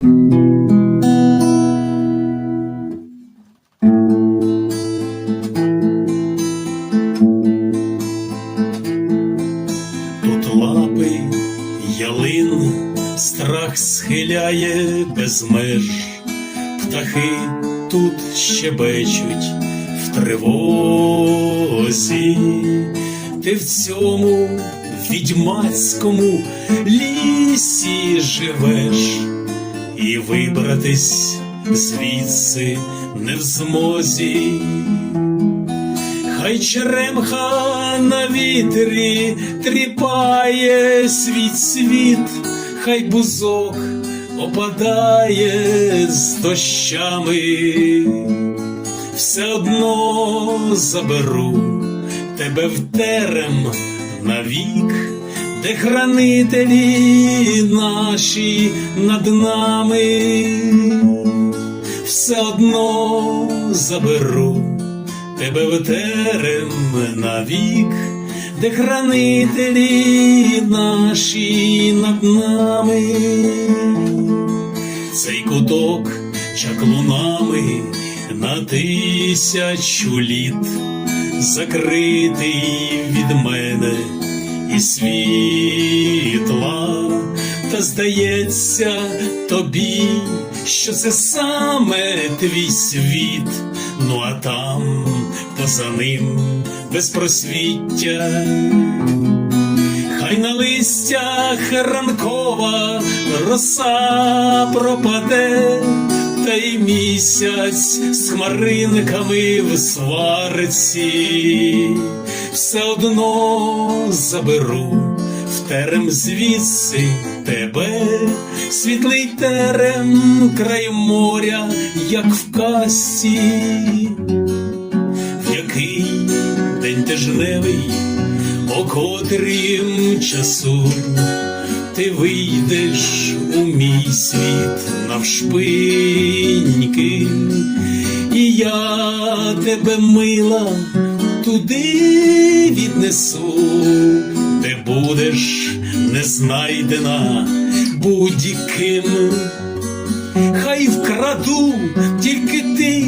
Тут лапи ялин, страх схиляє без меж, птахи тут щебечуть в тривозі, ти в цьому відьмацькому лісі живеш, і вибратись звідси не в змозі. Хай черемха на вітрі тріпає світ світ, хай бузок опадає з дощами, все одно заберу тебе в терем навік, де хранителі наші над нами, все одно заберу тебе в терем навік, де хранителі наші над нами, цей куток чаклунами на тисячу літ, закритий від мене і світла, та здається тобі, що це саме твій світ, ну а там поза ним безпросвіття. Хай на листях ранкова роса пропаде, та й місяць з хмаринками в свариці, все одно заберу в терем звідси тебе, світлий терем край моря, як в касі, в який день тижневий, о котрім часу ти вийдеш у мій світ навшпиньки, і я тебе мила туди віднесу, де будеш не знайдена будь-ким. Хай вкраду, тільки ти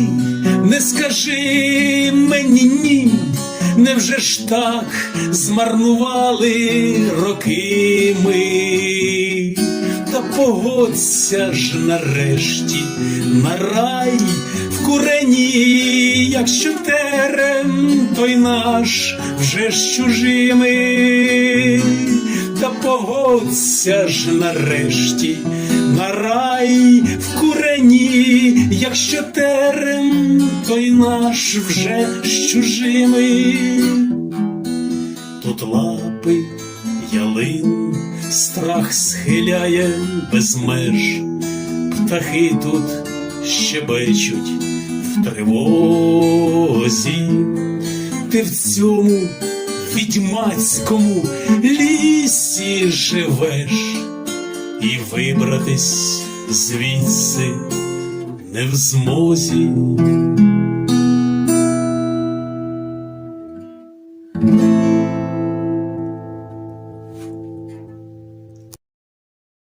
не скажи мені ні. Невже ж так змарнували роки ми? Та погодься ж нарешті на рай в курені, якщо терем той наш вже ж чужими, та погодься ж нарешті на рай в курені, якщо терем той наш вже з чужими. Тут лапи ялин, страх схиляє без меж, птахи тут щебечуть в тривозі, ти в цьому відьмацькому лісі живеш, і вибратись звідси не в змозі.